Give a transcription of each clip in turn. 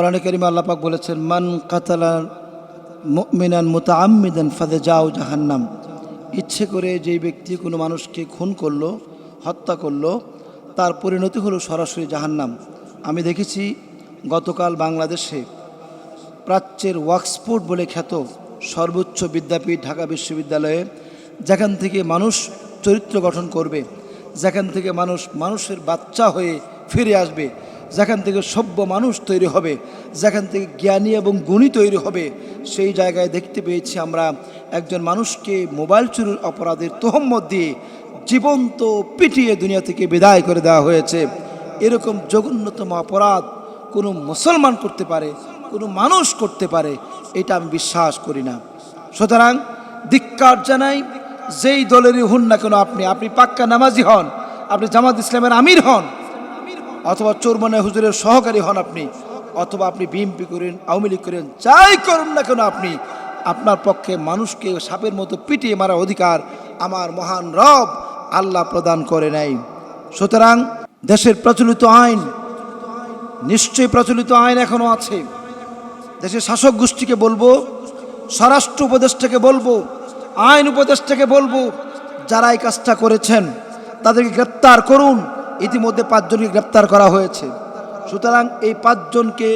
কোরআন করিম আল্লাপাক বলেছেন, মান কাতালা মিনান মুতাআম্মিদান ফাদে যাও জাহান্নাম। ইচ্ছে করে যেই ব্যক্তি কোনো মানুষকে খুন করল, হত্যা করল, তার পরিণতি হলো সরাসরি জাহান্নাম। আমি দেখেছি গতকাল বাংলাদেশে প্রাচ্যের ওয়াক্সফোর্ড বলে খ্যাত সর্বোচ্চ বিদ্যাপীঠ, ঢাকা বিশ্ববিদ্যালয়ে, যেখান থেকে মানুষ চরিত্র গঠন করবে, যেখান থেকে মানুষ, মানুষের বাচ্চা হয়ে ফিরে আসবে যেখান থেকে সভ্য মানুষ তৈরি হবে, যেখান থেকে জ্ঞানী এবং গুণী তৈরি হবে, সেই জায়গায় দেখতে পেয়েছি আমরা একজন মানুষকে মোবাইল চুরির অপরাধের তোহম্মত দিয়ে জীবন্ত পিটিয়ে দুনিয়া থেকে বিদায় করে দেওয়া হয়েছে। এরকম জঘন্যতম অপরাধ কোনো মুসলমান করতে পারে, কোনো মানুষ করতে পারে, এটা আমি বিশ্বাস করি না। সুতরাং ধিক্কার জানাই, যেই দলেরই হন না কেন আপনি আপনি পাক্কা নামাজি হন, আপনি জামাত ইসলামের আমির হন অথবা চোরমানে হুজুরের সহকারী হন আপনি, অথবা আপনি বিএমপি করেন, আওয়ামী লীগ করেন, যাই করুন না কেন আপনি, আপনার পক্ষে মানুষকে সাপের মতো পিটিয়ে মারার অধিকার আমার মহান রব আল্লাহ প্রদান করে নাই। সুতরাং দেশের প্রচলিত আইন, নিশ্চয়ই প্রচলিত আইন এখনও আছে। দেশের শাসক গোষ্ঠীকে বলব, স্বরাষ্ট্র উপদেষ্টাকে বলব, আইন উপদেষ্টাকে বলব যারা এই কাজটা করেছেন, তাদেরকে গ্রেপ্তার করুন। ইতিমধ্যে পাঁচজনকে গ্রেপ্তার করা হয়েছে। সুতরাং এই পাঁচজনকে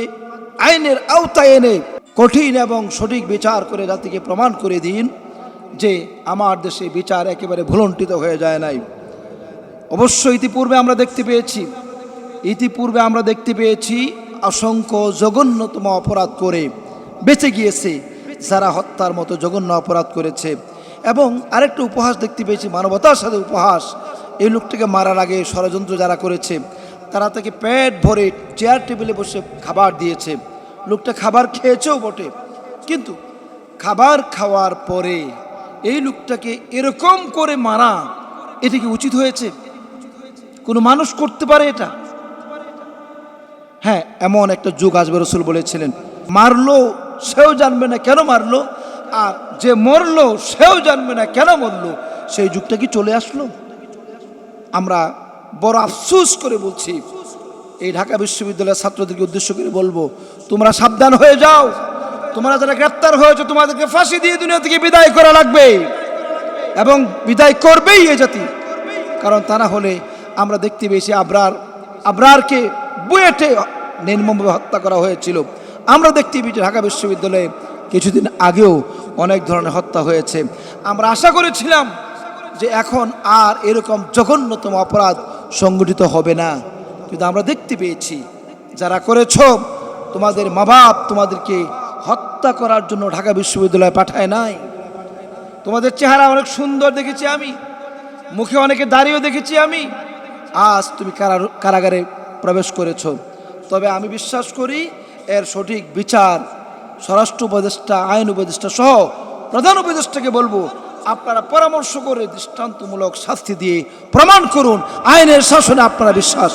আইনের আওতায় এনে কঠিন এবং সঠিক বিচার করে জাতিকে প্রমাণ করে দিন যে আমার দেশে বিচার একেবারে ভুলণ্ঠিত হয়ে যায় নাই। অবশ্য ইতিপূর্বে আমরা দেখতে পেয়েছি, ইতিপূর্বে আমরা দেখতে পেয়েছি অসংখ্য জঘন্যতম অপরাধ করে বেঁচে গিয়েছে, যারা হত্যার মতো জঘন্য অপরাধ করেছে। এবং আরেকটা উপহাস দেখতে পেয়েছি, মানবতার সাথে উপহাস। এই লোকটাকে মারার আগে ষড়যন্ত্র যারা করেছে, তারা তাকে পেট ভরে চেয়ার টেবিলে বসে খাবার দিয়েছে। লোকটা খাবার খেয়েছেও বটে, কিন্তু খাবার খাওয়ার পরে এই লোকটাকে এরকম করে মারা, এটা কি উচিত হয়েছে? কোনো মানুষ করতে পারে এটা? হ্যাঁ এমন একটা যুগ আসবে রসুল বলেছিলেন, মারলো, সেও জানবে না কেন মারলো, আর যে মরলো, সেও জানবে না কেন মরলো, সেই যুগটা কি চলে আসলো? আমরা বড় আফসোস করে বলছি, এই ঢাকা বিশ্ববিদ্যালয়ের ছাত্রদেরকে উদ্দেশ্য করে বলব, তোমরা সাবধান হয়ে যাও। তোমরা যারা গ্রেপ্তার হয়েছে, তোমাদেরকে ফাঁসি দিয়ে দুনিয়া থেকে বিদায় করা লাগবে। এবং বিদায় করবেই এ জাতি। কারণ তা না হলে আমরা দেখতে পেয়েছি আবরার, আবরারকে বুয়েটে নির্মমভাবে হত্যা করা হয়েছিল। আমরা দেখতে পেয়েছি ঢাকা বিশ্ববিদ্যালয়ে কিছুদিন আগেও অনেক ধরনের হত্যা হয়েছে। আমরা আশা করেছিলাম যে এখন আর এরকম জঘন্যতম অপরাধ সংগঠিত হবে না। কিন্তু আমরা দেখতে পেয়েছি, যারা করেছ, তোমাদের মা বাপ তোমাদেরকে হত্যা করার জন্য ঢাকা বিশ্ববিদ্যালয়ে পাঠায় নাই। তোমাদের চেহারা অনেক সুন্দর দেখেছি আমি, মুখে অনেকে দাঁড়িয়েও দেখেছি আমি। আজ তুমি কারা- কারাগারে প্রবেশ করেছ। তবে আমি বিশ্বাস করি এর সঠিক বিচার স্বরাষ্ট্র উপদেষ্টা, আইন উপদেষ্টা সহ প্রধান উপদেষ্টাকে বলব আপনারা পরামর্শ করে দৃষ্টান্তমূলক শাস্তি দিয়ে প্রমাণ করুন। আইনের শাসনে আপনারা বিশ্বাস।